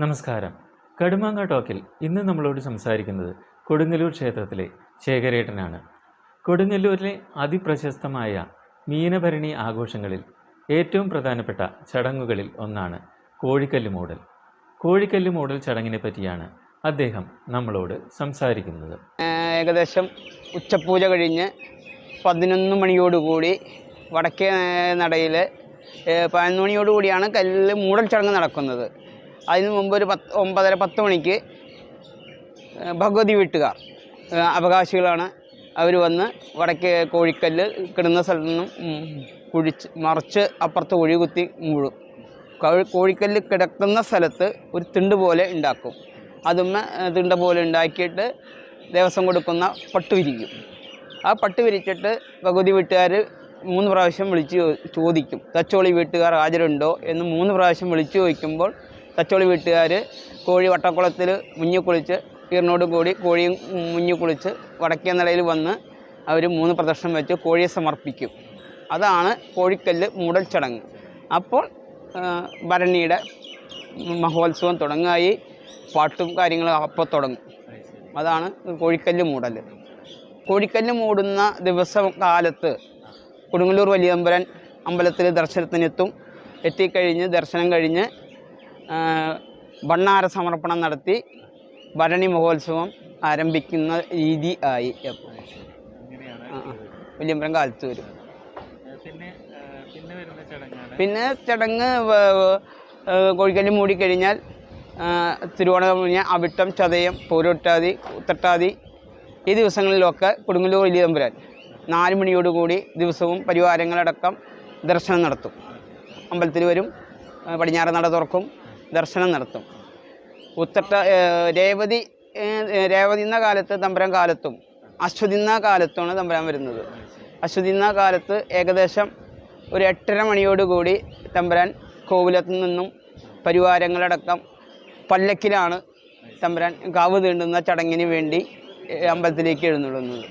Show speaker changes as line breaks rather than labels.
നമസ്കാരം. കടുമാങ്ങ ടോക്കിൽ ഇന്ന് നമ്മളോട് സംസാരിക്കുന്നത് കൊടുങ്ങല്ലൂർ ക്ഷേത്രത്തിലെ ശേഖരേട്ടനാണ്. കൊടുങ്ങല്ലൂരിലെ അതിപ്രശസ്തമായ മീനഭരണി ആഘോഷങ്ങളിൽ ഏറ്റവും പ്രധാനപ്പെട്ട ചടങ്ങുകളിൽ ഒന്നാണ് കോഴിക്കല്ല് മൂടൽ. കോഴിക്കല്ല് മൂടൽ ചടങ്ങിനെ പറ്റിയാണ് അദ്ദേഹം നമ്മളോട് സംസാരിക്കുന്നത്.
ഏകദേശം ഉച്ചപൂജ കഴിഞ്ഞ് പതിനൊന്ന് മണിയോടുകൂടി വടക്കേ നടയിൽ പതിനൊന്ന് മണിയോടുകൂടിയാണ് കല്ല് മൂടൽ ചടങ്ങ് നടക്കുന്നത്. അതിന് മുമ്പ് ഒരു പത്ത് ഒമ്പതര പത്ത് മണിക്ക് ഭഗവതി വീട്ടുകാർ അവകാശികളാണ് അവർ വന്ന് വടക്കേ കോഴിക്കല്ല് കിടന്ന സ്ഥലത്ത് നിന്നും കുഴിച്ച് മറിച്ച് അപ്പുറത്ത് കുഴി മൂടും കോഴിക്കല്ല് കിടക്കുന്ന സ്ഥലത്ത് ഒരു തിണ്ട് പോലെ ഉണ്ടാക്കും. അതുമ്മ തിണ്ട പോലെ ഉണ്ടാക്കിയിട്ട് ദേവസ്വം കൊടുക്കുന്ന പട്ട് വിരിക്കും. ആ പട്ട് വിരിച്ചിട്ട് ഭഗവതി വീട്ടുകാർ മൂന്ന് പ്രാവശ്യം വിളിച്ച് ചോദിക്കും. തച്ചോളി വീട്ടുകാർ ഹാജരുണ്ടോ എന്ന് മൂന്ന് പ്രാവശ്യം വിളിച്ചു ചോദിക്കുമ്പോൾ തച്ചോളി വീട്ടുകാർ കോഴി വട്ടക്കുളത്തിൽ മുങ്ങി കുളിച്ച് ഈറിനോട് കൂടി കോഴിയും മുങ്ങി കുളിച്ച് വടക്കേ നിലയിൽ വന്ന് അവർ മൂന്ന് പ്രദക്ഷിണം വെച്ച് കോഴിയെ സമർപ്പിക്കും. അതാണ് കോഴിക്കല്ല് മൂടൽ ചടങ്ങ്. അപ്പോൾ ഭരണിയുടെ മഹോത്സവം തുടങ്ങായി പാട്ടും കാര്യങ്ങളും അപ്പോൾ തുടങ്ങും. അതാണ് കോഴിക്കല്ല് മൂടൽ കോഴിക്കല്ല് മൂടുന്ന ദിവസം കാലത്ത് കൊടുങ്ങല്ലൂർ വലിയമ്പലൻ അമ്പലത്തിൽ ദർശനത്തിനെത്തും. എത്തിക്കഴിഞ്ഞ് ദർശനം കഴിഞ്ഞ് ഭണ്ണാര സമർപ്പണം നടത്തി ഭരണി മഹോത്സവം ആരംഭിക്കുന്ന രീതി ആയി. വലിയമ്പലം കാലത്ത് വരും.
പിന്നെ
ചടങ്ങ് കോഴിക്കല്ലി മൂടിക്കഴിഞ്ഞാൽ തിരുവോണം കഴിഞ്ഞാൽ അവിട്ടം ചതയം പൂരൊട്ടാതി ഉത്തട്ടാതി ഈ ദിവസങ്ങളിലൊക്കെ കൊടുങ്ങല്ലൂർ വലിയ തമ്പുരാൻ നാല് മണിയോടുകൂടി ദിവസവും പരിവാരങ്ങളടക്കം ദർശനം നടത്തും. അമ്പലത്തിൽ വരും പടിഞ്ഞാറ് നട തുറക്കും ദർശനം നടത്തും. ഉത്തട്ട രേവതി രേവതി എന്ന കാലത്ത് തമ്പുരാൻ കാലത്തും അശ്വതി എന്ന കാലത്തുമാണ് തമ്പുരാൻ വരുന്നത്. അശ്വതി എന്ന കാലത്ത് ഏകദേശം ഒരു എട്ടര മണിയോടുകൂടി തമ്പുരാൻ കോവിലത്തു നിന്നും പരിവാരങ്ങളടക്കം പല്ലക്കിലാണ് തമ്പുരാൻ കാവ് തീണ്ടുന്ന ചടങ്ങിന് വേണ്ടി അമ്പലത്തിലേക്ക് എഴുന്നള്ളുന്നത്.